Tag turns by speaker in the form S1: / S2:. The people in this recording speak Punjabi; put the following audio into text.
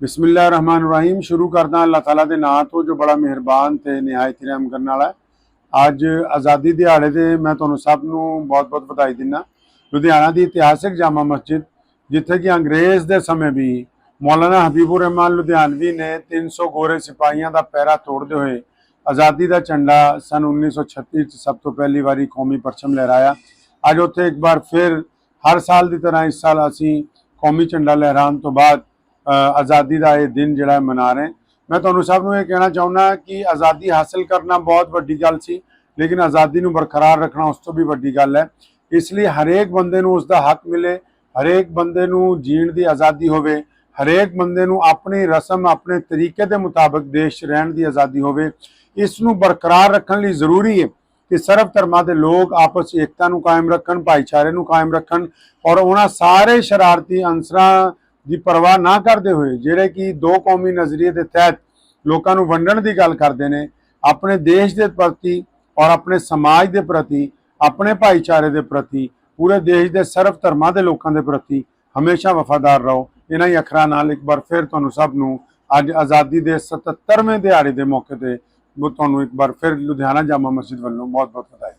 S1: ਬਿਸਮਿਲ੍ਲਾਹਿਰ ਰਹਿਮਾਨ ਰਹੀਮ ਸ਼ੁਰੂ ਕਰਦਾ ਅੱਲਾਹ ਤਾਲਾ ਦੇ ਨਾਂ ਤੋਂ, ਜੋ ਬੜਾ ਮਿਹਰਬਾਨ ਤੇ ਨਿਹਾਇਤ ਰਹਿਮ ਕਰਨ ਵਾਲਾ ਅੱਜ ਆਜ਼ਾਦੀ ਦਿਹਾੜੇ 'ਤੇ ਮੈਂ ਤੁਹਾਨੂੰ ਸਭ ਨੂੰ ਬਹੁਤ-ਬਹੁਤ ਵਧਾਈ ਦਿੰਦਾ। ਲੁਧਿਆਣਾ ਦੀ ਇਤਿਹਾਸਿਕ ਜਾਮਾ ਮਸਜਿਦ, ਜਿੱਥੇ ਕਿ ਅੰਗਰੇਜ਼ ਦੇ ਸਮੇਂ ਵੀ ਮੌਲਾਨਾ ਹਬੀਬੁਰ ਰਹਿਮਾਨ ਲੁਧਿਆਣਵੀ ਨੇ 300 ਗੋਰੇ ਸਿਪਾਹੀਆਂ ਦਾ ਪੈਰਾ ਤੋੜਦੇ ਹੋਏ ਆਜ਼ਾਦੀ ਦਾ ਝੰਡਾ ਸਨ 1936 ਚ ਸਭ ਤੋਂ ਪਹਿਲੀ ਵਾਰੀ ਕੌਮੀ ਪਰਚਮ ਲਹਿਰਾਇਆ। ਅੱਜ ਉੱਥੇ ਇੱਕ ਵਾਰ ਫਿਰ ਹਰ ਸਾਲ ਦੀ ਤਰ੍ਹਾਂ ਇਸ ਸਾਲ ਅਸੀਂ ਕੌਮੀ ਝੰਡਾ ਲਹਿਰਾਉਣ ਤੋਂ ਬਾਅਦ ਆਜ਼ਾਦੀ ਦਾ ਇਹ ਦਿਨ ਜਿਹੜਾ ਮਨਾ ਰਹੇ ਮੈਂ ਤੁਹਾਨੂੰ ਸਭ ਨੂੰ ਇਹ ਕਹਿਣਾ ਚਾਹੁੰਦਾ ਕਿ ਆਜ਼ਾਦੀ ਹਾਸਲ ਕਰਨਾ ਬਹੁਤ ਵੱਡੀ ਗੱਲ ਸੀ, ਲੇਕਿਨ ਆਜ਼ਾਦੀ ਨੂੰ ਬਰਕਰਾਰ ਰੱਖਣਾ ਉਸ ਤੋਂ ਵੀ ਵੱਡੀ ਗੱਲ ਹੈ। ਇਸ ਲਈ ਹਰੇਕ ਬੰਦੇ ਨੂੰ ਉਸ ਦਾ ਹੱਕ ਮਿਲੇ, ਹਰੇਕ ਬੰਦੇ ਨੂੰ ਜੀਣ ਦੀ ਆਜ਼ਾਦੀ ਹੋਵੇ, ਹਰੇਕ ਬੰਦੇ ਨੂੰ ਆਪਣੀ ਰਸਮ, ਆਪਣੇ ਤਰੀਕੇ ਦੇ ਮੁਤਾਬਕ ਦੇਸ਼ 'ਚ ਰਹਿਣ ਦੀ ਆਜ਼ਾਦੀ ਹੋਵੇ। ਇਸ ਨੂੰ ਬਰਕਰਾਰ ਰੱਖਣ ਲਈ ਜ਼ਰੂਰੀ ਹੈ ਕਿ ਸਰਵ ਧਰਮਾਂ ਦੇ ਲੋਕ ਆਪਸ ਏਕਤਾ ਨੂੰ ਕਾਇਮ ਰੱਖਣ, ਭਾਈਚਾਰੇ ਨੂੰ ਕਾਇਮ ਰੱਖਣ ਔਰ ਉਹਨਾਂ ਸਾਰੇ ਸ਼ਰਾਰਤੀ ਅੰਸਰਾਂ ਦੀ ਪਰਵਾਹ ਨਾ ਕਰਦੇ ਹੋਏ, ਜਿਹੜੇ ਕਿ ਦੋ ਕੌਮੀ ਨਜ਼ਰੀਏ ਦੇ ਤਹਿਤ ਲੋਕਾਂ ਨੂੰ ਵੰਡਣ ਦੀ ਗੱਲ ਕਰਦੇ ਨੇ, ਆਪਣੇ ਦੇਸ਼ ਦੇ ਪ੍ਰਤੀ ਔਰ ਆਪਣੇ ਸਮਾਜ ਦੇ ਪ੍ਰਤੀ, ਆਪਣੇ ਭਾਈਚਾਰੇ ਦੇ ਪ੍ਰਤੀ, ਪੂਰੇ ਦੇਸ਼ ਦੇ ਸਰਵ ਧਰਮਾਂ ਦੇ ਲੋਕਾਂ ਦੇ ਪ੍ਰਤੀ ਹਮੇਸ਼ਾ ਵਫਾਦਾਰ ਰਹੋ। ਇਹਨਾਂ ਹੀ ਅੱਖਰਾਂ ਨਾਲ ਇੱਕ ਵਾਰ ਫਿਰ ਤੁਹਾਨੂੰ ਸਭ ਨੂੰ ਅੱਜ ਆਜ਼ਾਦੀ ਦੇ 77ਵੇਂ ਦਿਹਾੜੇ ਦੇ ਮੌਕੇ ਤੇ ਤੁਹਾਨੂੰ ਇੱਕ ਵਾਰ ਫਿਰ ਲੁਧਿਆਣਾ ਜਾਮਾ ਮਸਜਿਦ ਵੱਲੋਂ ਬਹੁਤ ਬਹੁਤ ਵਧਾਈ।